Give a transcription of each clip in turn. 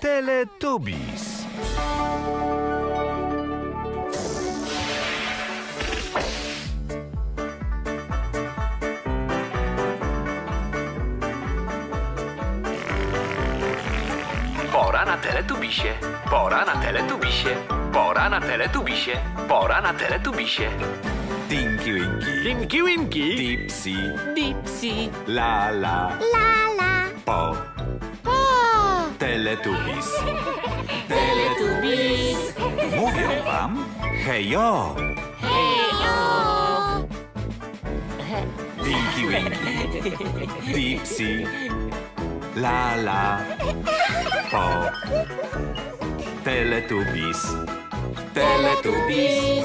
Teletubbies. Pora na teletubisie. Pora na teletubisie. Pora na teletubisie. Pora na teletubisie. Tinky Winky, Winki winki. Dipsy, Dipsy, La La, Lala, Po, Po, Teletubbies. Teletubbies, Mówią wam hejo. hejo. Tinky Winky, Dipsy, La La, Po, Teletubbies. Teletubbies.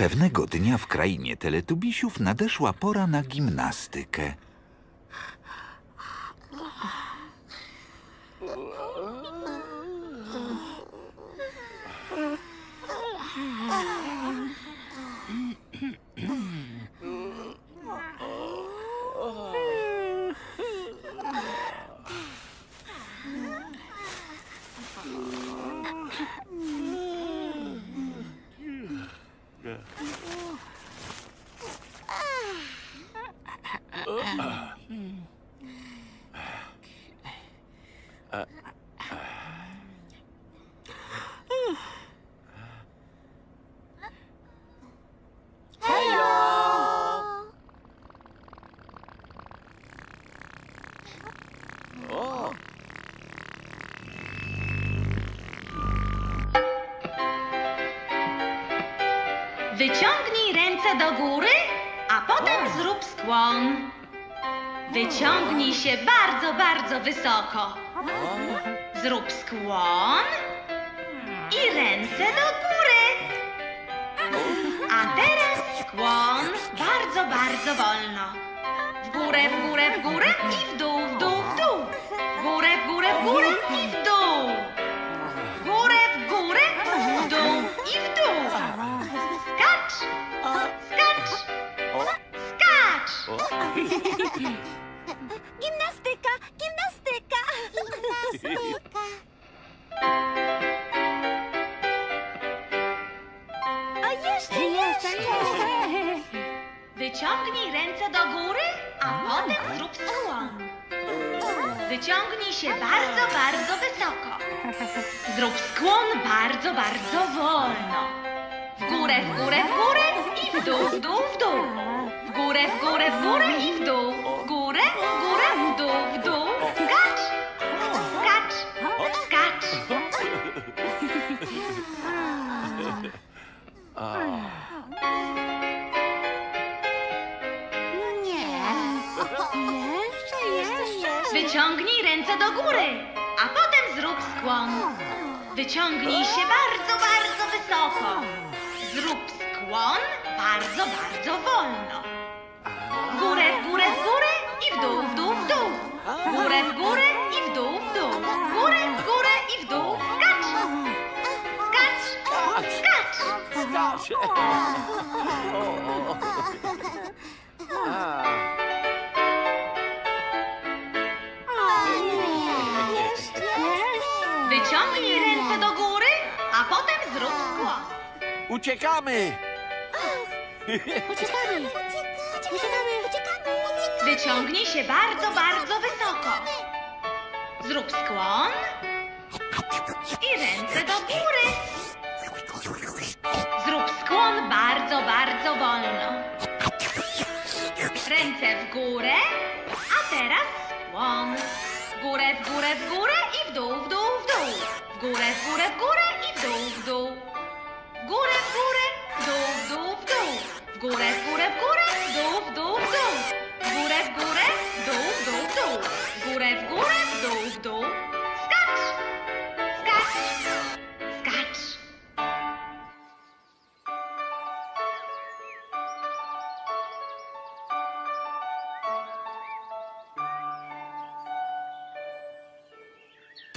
Pewnego dnia w krainie teletubisiów nadeszła pora na gimnastykę. Wyciągnij ręce do góry, a potem zrób skłon. Wyciągnij się bardzo, bardzo wysoko. Zrób skłon i ręce do góry. A teraz skłon bardzo, bardzo wolno. W górę, w górę, w górę i w dół, w dół, w dół. W górę, w górę, w górę i w dół. Gimnastyka, gimnastyka. Gimnastyka. A jeszcze, jeszcze. Wyciągnij ręce do góry, a potem zrób skłon. Wyciągnij się bardzo, bardzo wysoko. Zrób skłon bardzo, bardzo wolno. W górę, w górę, w górę i w dół, w dół, w dół. W górę, w górę, w górę i w dół. W górę, w górę, w dół, w dół. Skacz, skacz, skacz. Nie. Jeszcze, jeszcze. Wyciągnij ręce do góry, a potem zrób skłon. Wyciągnij się bardzo, bardzo wysoko. Zrób skłon bardzo, bardzo wolno. W górę, w górę, w górę i w dół, w dół, w dół. W górę, w górę i w dół, w dół. W górę, w górę i w dół. Skacz! Skacz! Skacz! Jeszcze. Wyciągnij ręce do góry, a potem zrób skłon. Uciekamy! Uciekamy. Uciekamy. Uciekamy. Uciekamy. Wyciągnij się bardzo, bardzo wysoko. Zrób skłon i ręce do góry. Zrób skłon bardzo, bardzo wolno. Ręce w górę, a teraz skłon. W górę, w górę, w górę i w dół, w dół, w dół. W górę, w górę, w górę i w dół, w dół.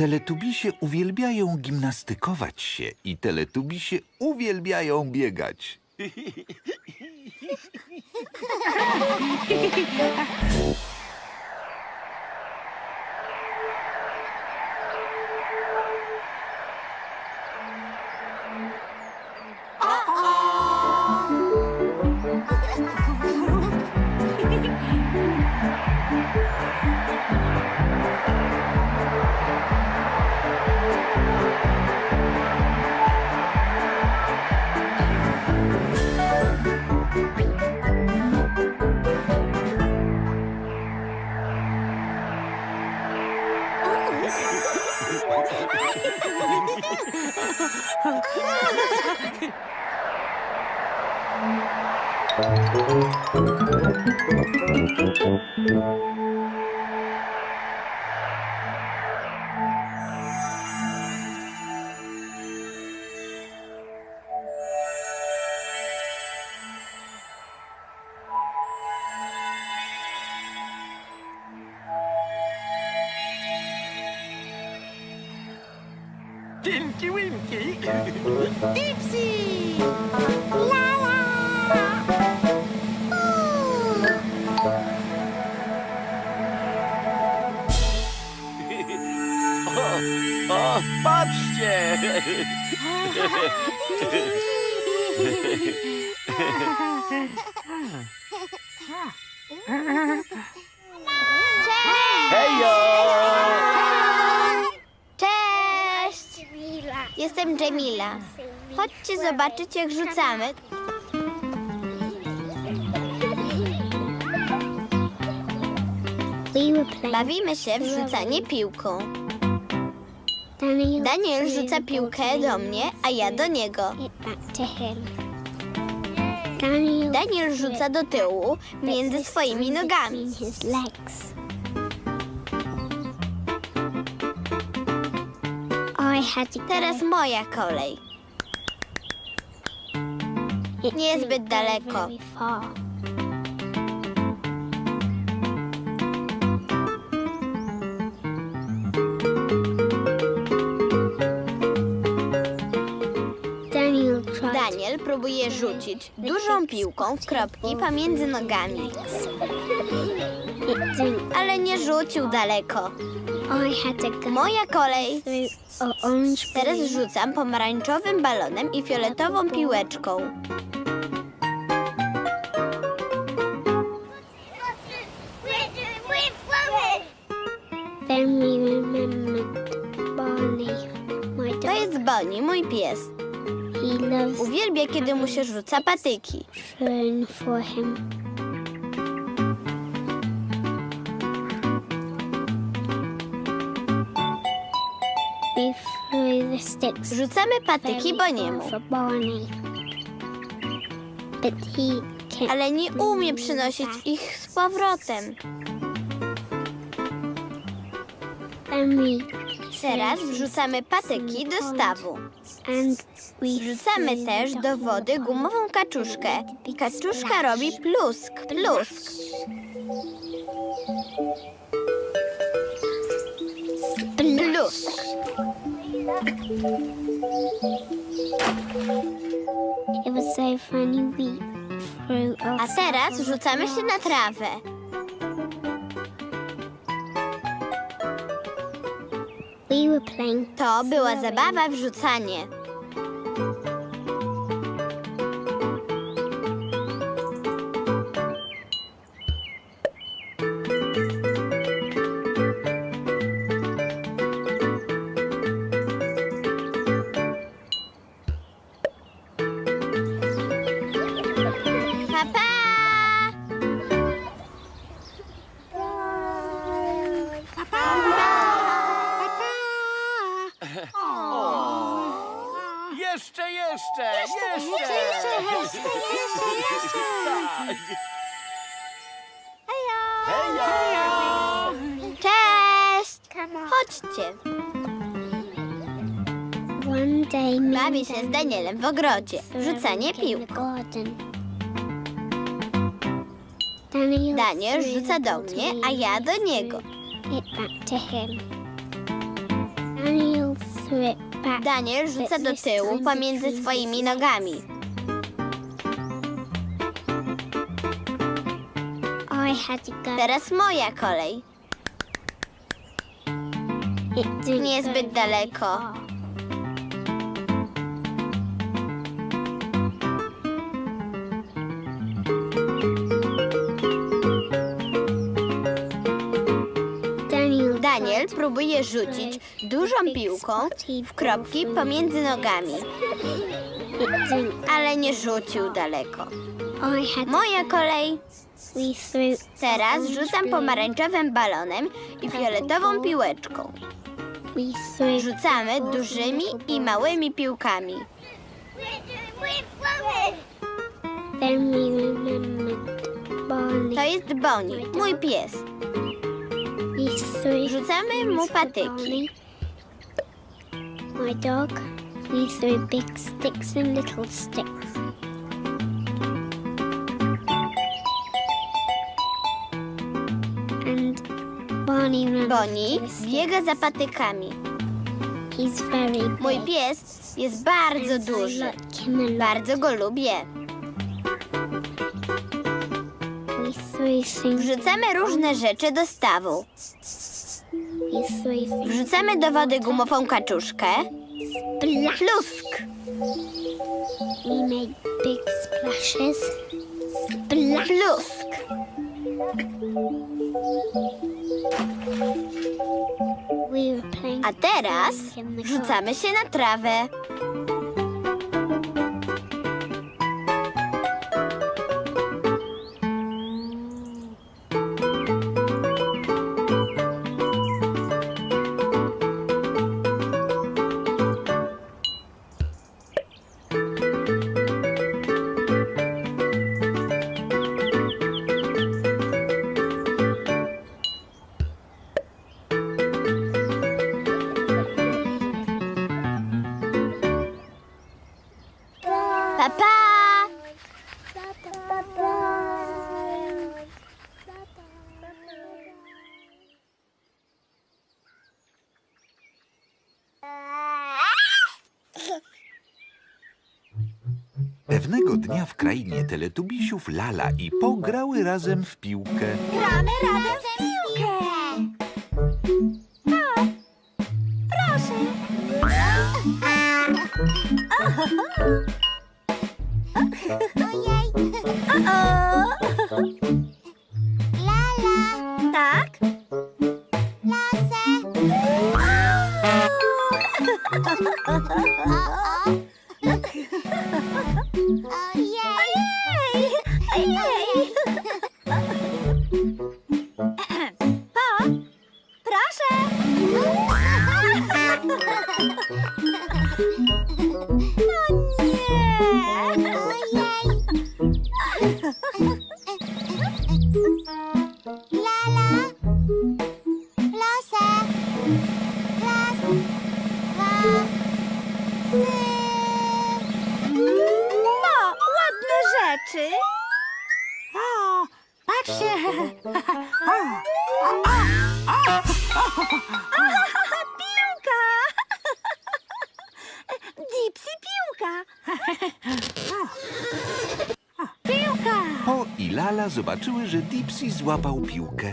Teletubisie uwielbiają gimnastykować się i teletubisie uwielbiają biegać. Thank you. Hejo! Cześć! Jestem Jamila. Chodźcie zobaczyć, jak rzucamy. Bawimy się w rzucanie piłką. Daniel rzuca piłkę do mnie, a ja do niego. Daniel rzuca do tyłu, między swoimi nogami. Teraz moja kolej. Niezbyt daleko. próbuje rzucić dużą piłką w kropki pomiędzy nogami. Ale nie rzucił daleko. Moja kolej. Teraz rzucam pomarańczowym balonem i fioletową piłeczką. To jest Bonnie, mój pies. Uwielbia, kiedy mu się rzuca patyki. Rzucamy patyki Boniemu, ale nie umie przynosić ich z powrotem. Teraz wrzucamy patyki do stawu. Wrzucamy też do wody gumową kaczuszkę. Kaczuszka robi plusk, plusk. Plusk. A teraz rzucamy się na trawę. To była zabawa w rzucanie. Jeszcze, jeszcze, jeszcze, jeszcze, jeszcze, Tak. Hejo! Cześć! Chodźcie. One day Bawi się z Danielem w ogrodzie. Rzucanie in the piłką. garden. Daniel, rzuca the do mnie, a ja do niego. It back to him. Daniel rzuca do tyłu pomiędzy swoimi nogami. Teraz moja kolej. Niezbyt daleko. Daniel, próbuje rzucić dużą piłką w kropki pomiędzy nogami, ale nie rzucił daleko. Moja kolej. Teraz rzucam pomarańczowym balonem i fioletową piłeczką. Rzucamy dużymi i małymi piłkami. To jest Bonnie, mój pies. Rzucamy mu patyki. My dog. We threw big sticks and little sticks. And Barney runs Bonnie biega za patykami. He's very big. Mój pies jest bardzo duży. Bardzo go lubię. Wrzucamy różne rzeczy do stawu. Wrzucamy do wody gumową kaczuszkę. Plusk. Plusk. A teraz rzucamy się na trawę. Pewnego dnia w krainie teletubisiów Lala i Po grały razem w piłkę. Gramy razem w piłkę. O, proszę. Ojej. Zobaczyły, że Dipsy złapał piłkę.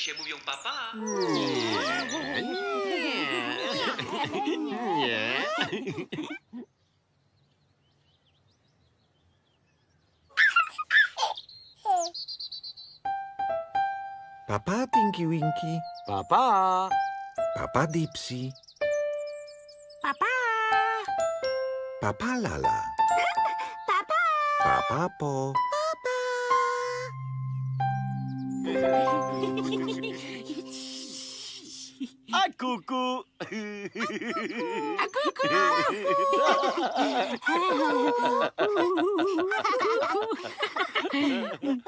Teletubisie mówią papa. Papa Tinky Winky, Papa. Papa Dipsy. Papa. Papa Lala. Papa. Papa Po. A kuku.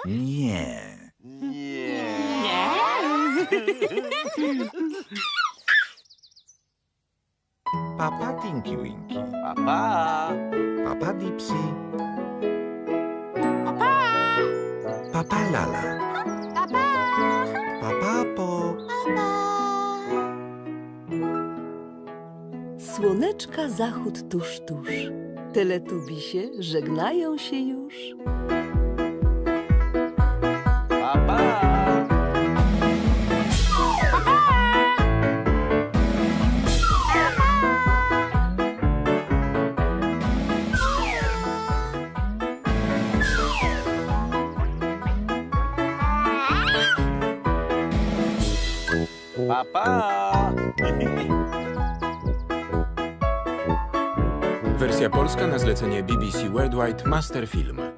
Nie. Nie. Papa Tinky Winky. Papa. Papa Dipsy. Papa. Papa Lala. Słoneczka zachód tuż, tuż. Teletubisie żegnają się już. Polska na zlecenie BBC Worldwide Master Film.